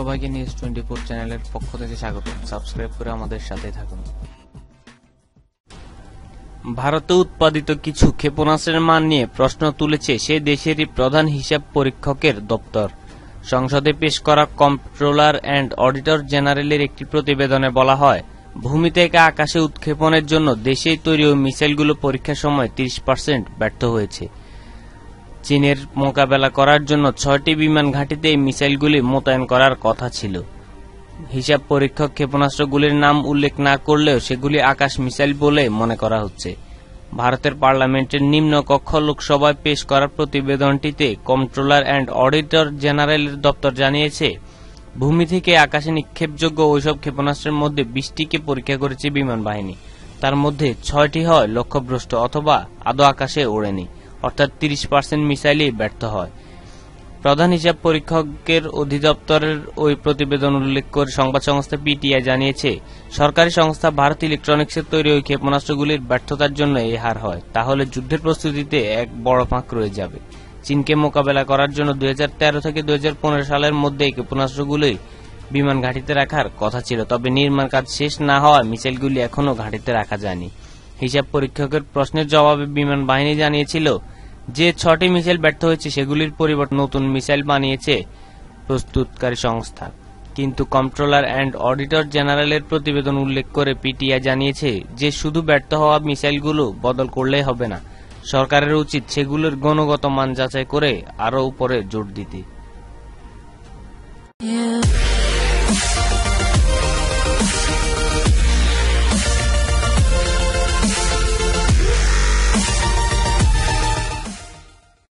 সবাইকে news twenty four চ্যানেলের পক্ষ থেকে স্বাগত। সাবস্ক্রাইব করে আমাদের সাথে থাকুন। ভারতে উৎপাদিত কিছু ক্ষেপণাস্ত্রের মান নিয়ে প্রশ্ন তুলেছে সে দেশেরই প্রধান হিসাব পরীক্ষকের দপ্তর। সংসদে পেশ করা কম্ট্রোলার অ্যান্ড অডিটর জেনারেলের একটি প্রতিবেদনে বলা হয় ভূমি থেকে আকাশে উৎক্ষেপণের জন্য দেশেই তৈরি ওই মিসাইলগুলো পরীক্ষার সময় তিরিশ পার্সেন্ট ব্যর্থ হয়েছে। চীনের মোকাবেলা করার জন্য ছয়টি বিমান ঘাঁটিতে মিসাইলগুলি মোতায়েন করার কথা ছিল। হিসাব পরীক্ষক ক্ষেপণাস্ত্রগুলির নাম উল্লেখ না করলেও সেগুলি আকাশ মিসাইল বলে মনে করা হচ্ছে। ভারতের পার্লামেন্টের নিম্ন কক্ষ লোকসভায় পেশ করা প্রতিবেদনটিতে কন্ট্রোলার অ্যান্ড অডিটর জেনারেলের দপ্তর জানিয়েছে, ভূমি থেকে আকাশে নিক্ষেপযোগ্য ওইসব ক্ষেপণাস্ত্রের মধ্যে বিশটিকে পরীক্ষা করেছে বিমান বাহিনী। তার মধ্যে ছয়টি হয় লক্ষ্যভ্রষ্ট অথবা আদৌ আকাশে ওড়েনি। অর্থাৎ তিরিশ পার্সেন্ট মিসাইলই ব্যর্থ হয়। প্রধান হিসাব পরীক্ষকের অধিদপ্তরের ওই প্রতিবেদন উল্লেখ করে সংবাদ সংস্থা পিটিআই জানিয়েছে, সরকারি সংস্থা ভারত ইলেকট্রনিক্সের তৈরি ওই ক্ষেপণাস্ত্রগুলির ব্যর্থতার জন্য এই হার হয়। তাহলে যুদ্ধের প্রস্তুতিতে এক বড় ফাঁক রয়ে যাবে। চীনকে মোকাবেলা করার জন্য দুই হাজার তেরো থেকে দুই হাজার পনেরো সালের মধ্যে এই ক্ষেপণাস্ত্রগুলি বিমান ঘাঁটিতে রাখার কথা ছিল, তবে নির্মাণ কাজ শেষ না হওয়ায় মিসাইলগুলি এখনও ঘাঁটিতে রাখা যায়নি। হিসাব পরীক্ষকের প্রশ্নের জবাবে বিমান বাহিনী জানিয়েছিল যে ছটি মিসাইল ব্যর্থ হয়েছে, সেগুলির পরিবর্তে নতুন মিসাইল বানিয়েছে প্রস্তুতকারী সংস্থা। কিন্তু কন্ট্রোলার অ্যান্ড অডিটর জেনারেলের প্রতিবেদন উল্লেখ করে পিটিআই জানিয়েছে যে, শুধু ব্যর্থ হওয়া মিসাইলগুলো বদল করলেই হবে না। সরকারের উচিত সেগুলোর গুণগত মান যাচাই করে আরও উপরে জোর দিতে।